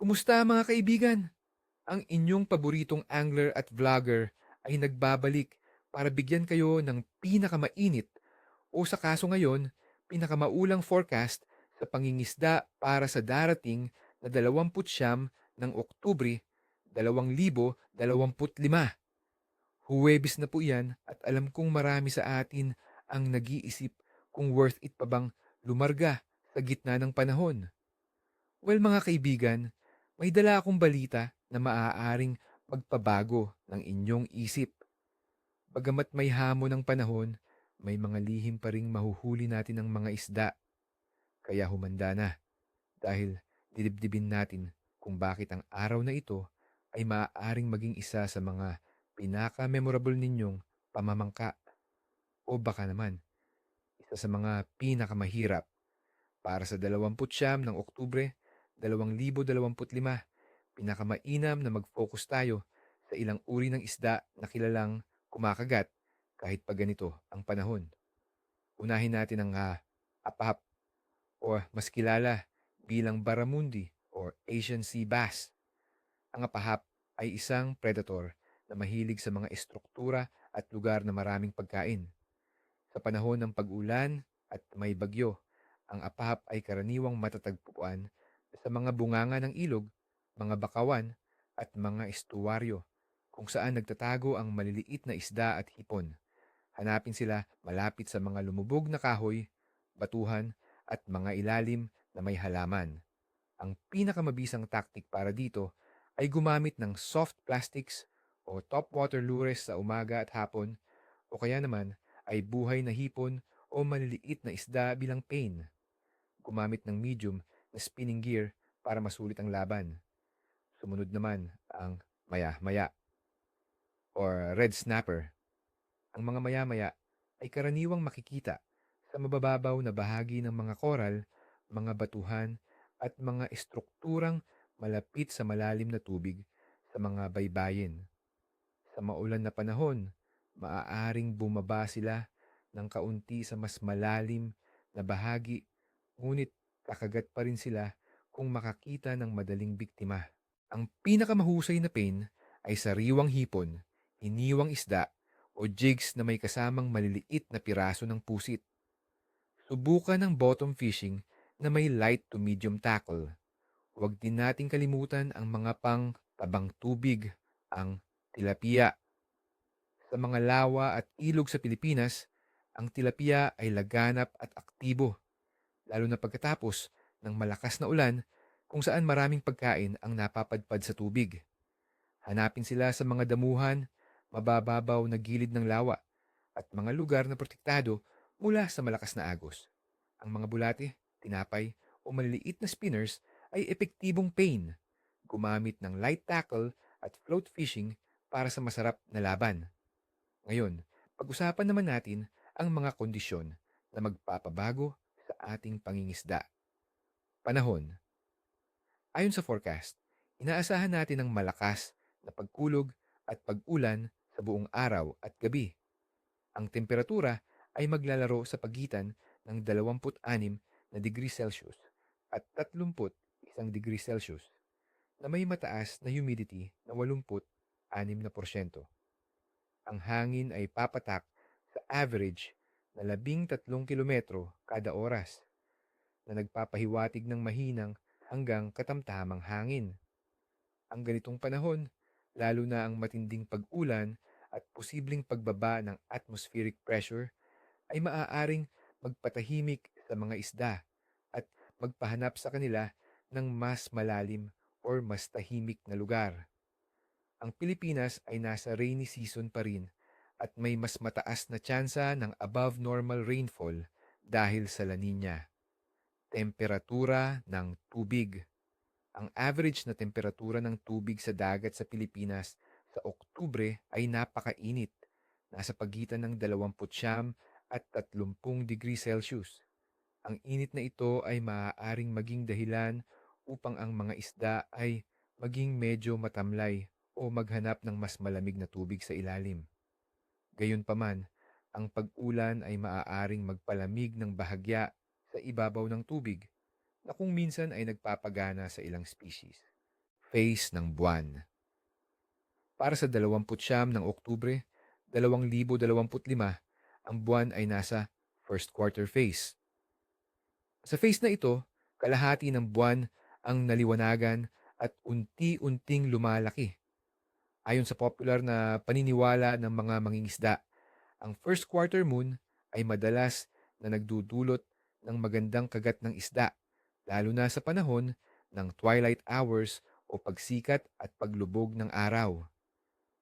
Kumusta mga kaibigan? Ang inyong paboritong angler at vlogger ay nagbabalik para bigyan kayo ng pinakamainit o sa kaso ngayon, pinakamaulang forecast sa pangingisda para sa darating na 29 ng Oktubre 2025. Huwebes na po yan at alam kong marami sa atin ang nag-iisip kung worth it pa bang lumarga sa gitna ng panahon. Well mga kaibigan, may dala akong balita na maaaring magpabago ng inyong isip. Bagamat may hamon ng panahon, may mga lihim pa ring mahuhuli natin ng mga isda. Kaya humanda na dahil didibdibin natin kung bakit ang araw na ito ay maaaring maging isa sa mga pinaka-memorable ninyong pamamangka o baka naman isa sa mga pinakamahirap para sa 29 ng Oktubre 2025 pinakamainam na mag-focus tayo sa ilang uri ng isda na kilalang kumakagat kahit pa ganito ang panahon. Unahin natin ang uh, apahap o mas kilala bilang baramundi or Asian sea bass. Ang apahap ay isang predator na mahilig sa mga estruktura at lugar na maraming pagkain. Sa panahon ng pag-ulan at may bagyo, ang apahap ay karaniwang matatagpuan sa mga bunganga ng ilog, mga bakawan at mga estuaryo kung saan nagtatago ang maliliit na isda at hipon. Hanapin sila malapit sa mga lumubog na kahoy, batuhan at mga ilalim na may halaman. Ang pinakamabisang taktik para dito ay gumamit ng soft plastics o topwater lures sa umaga at hapon o kaya naman ay buhay na hipon o maliliit na isda bilang pain. Gumamit ng medium na spinning gear para masulit ang laban. Sumunod naman ang maya-maya or red snapper. Ang mga maya-maya ay karaniwang makikita sa mabababaw na bahagi ng mga koral, mga batuhan at mga estrukturang malapit sa malalim na tubig sa mga baybayin. Sa maulan na panahon, maaaring bumaba sila ng kaunti sa mas malalim na bahagi, ngunit kakagat pa rin sila kung makakita ng madaling biktima. Ang pinakamahusay na pain ay sariwang hipon, hiniwang isda o jigs na may kasamang maliliit na piraso ng pusit. Subukan ng bottom fishing na may light to medium tackle. Huwag din nating kalimutan ang mga pang tabang tubig, ang tilapia. Sa mga lawa at ilog sa Pilipinas, ang tilapia ay laganap at aktibo, lalo na pagkatapos ng malakas na ulan kung saan maraming pagkain ang napapadpad sa tubig. Hanapin sila sa mga damuhan, mabababaw na gilid ng lawa, at mga lugar na protektado mula sa malakas na agos. Ang mga bulate, tinapay, o maliliit na spinners ay epektibong pain. Gumamit ng light tackle at float fishing para sa masarap na laban. Ngayon, pag-usapan naman natin ang mga kondisyon na magpapabago sa ating pangingisda. Panahon Ayon sa forecast, inaasahan natin ng malakas na pagkulog at pag-ulan sa buong araw at gabi. Ang temperatura ay maglalaro sa pagitan ng 26 na degree Celsius at 31 degree Celsius na may mataas na humidity na 86%. Ang hangin ay papatak sa average na 13 kilometro kada oras na nagpapahiwatig ng mahinang hanggang katamtamang hangin. Ang ganitong panahon, lalo na ang matinding pag-ulan at posibleng pagbaba ng atmospheric pressure, ay maaaring magpatahimik sa mga isda at magpahanap sa kanila ng mas malalim or mas tahimik na lugar. Ang Pilipinas ay nasa rainy season pa rin at may mas mataas na tsansa ng above normal rainfall dahil sa La Nina. Temperatura ng tubig. Ang average na temperatura ng tubig sa dagat sa Pilipinas sa Oktubre ay napakainit, nasa pagitan ng 29 at 30 degree Celsius. Ang init na ito ay maaaring maging dahilan upang ang mga isda ay maging medyo matamlay o maghanap ng mas malamig na tubig sa ilalim. Gayunpaman, ang pag-ulan ay maaaring magpalamig ng bahagya sa ibabaw ng tubig na kung minsan ay nagpapagana sa ilang species. phase ng buwan. Para sa 29 ng Oktubre, 2025, ang buwan ay nasa first quarter phase. Sa phase na ito, kalahati ng buwan ang naliwanagan at unti-unting lumalaki. Ayon sa popular na paniniwala ng mga mangingisda, ang first quarter moon ay madalas na nagdudulot ng magandang kagat ng isda, lalo na sa panahon ng twilight hours o pagsikat at paglubog ng araw.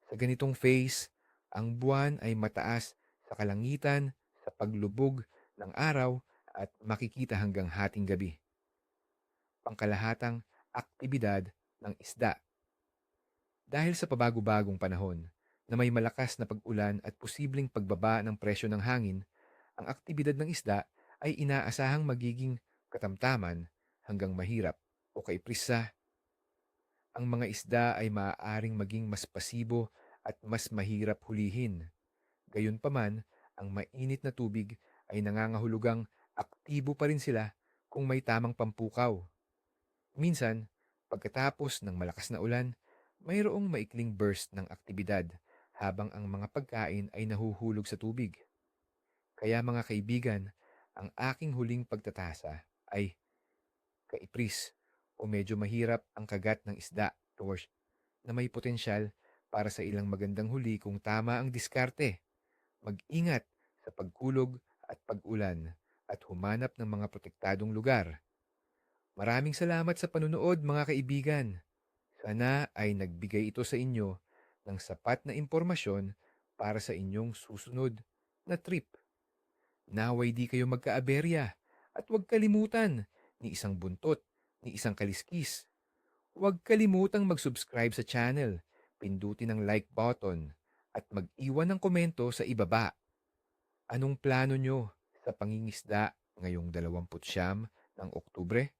Sa ganitong phase, ang buwan ay mataas sa kalangitan sa paglubog ng araw at makikita hanggang hating gabi. Pangkalahatang aktibidad ng isda. Dahil sa pabago-bagong panahon na may malakas na pag-ulan at posibleng pagbaba ng presyo ng hangin, ang aktibidad ng isda ay inaasahang magiging katamtaman hanggang mahirap o kaiprisa. Ang mga isda ay maaaring maging mas pasibo at mas mahirap hulihin. Gayunpaman, ang mainit na tubig ay nangangahulugang aktibo pa rin sila kung may tamang pampukaw. Minsan, pagkatapos ng malakas na ulan, mayroong maikling burst ng aktibidad habang ang mga pagkain ay nahuhulog sa tubig. Kaya mga kaibigan, ang aking huling pagtatasa ay kaipris o medyo mahirap ang kagat ng isda Torch, na may potensyal para sa ilang magandang huli kung tama ang diskarte. Mag-ingat sa pagkulog at pag-ulan at humanap ng mga protektadong lugar. Maraming salamat sa panunood mga kaibigan. Sana ay nagbigay ito sa inyo ng sapat na impormasyon para sa inyong susunod na trip. Naway di kayo magkaaberya at huwag kalimutan ni isang buntot, ni isang kaliskis. Huwag kalimutang mag-subscribe sa channel, pindutin ang like button at mag-iwan ng komento sa ibaba. Anong plano nyo sa pangingisda ngayong 29 ng Oktubre?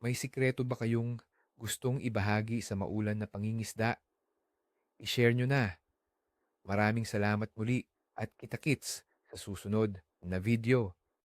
May sikreto ba kayong gustong ibahagi sa maulan na pangingisda? I-share nyo na. Maraming salamat muli at kita-kits sa susunod na video.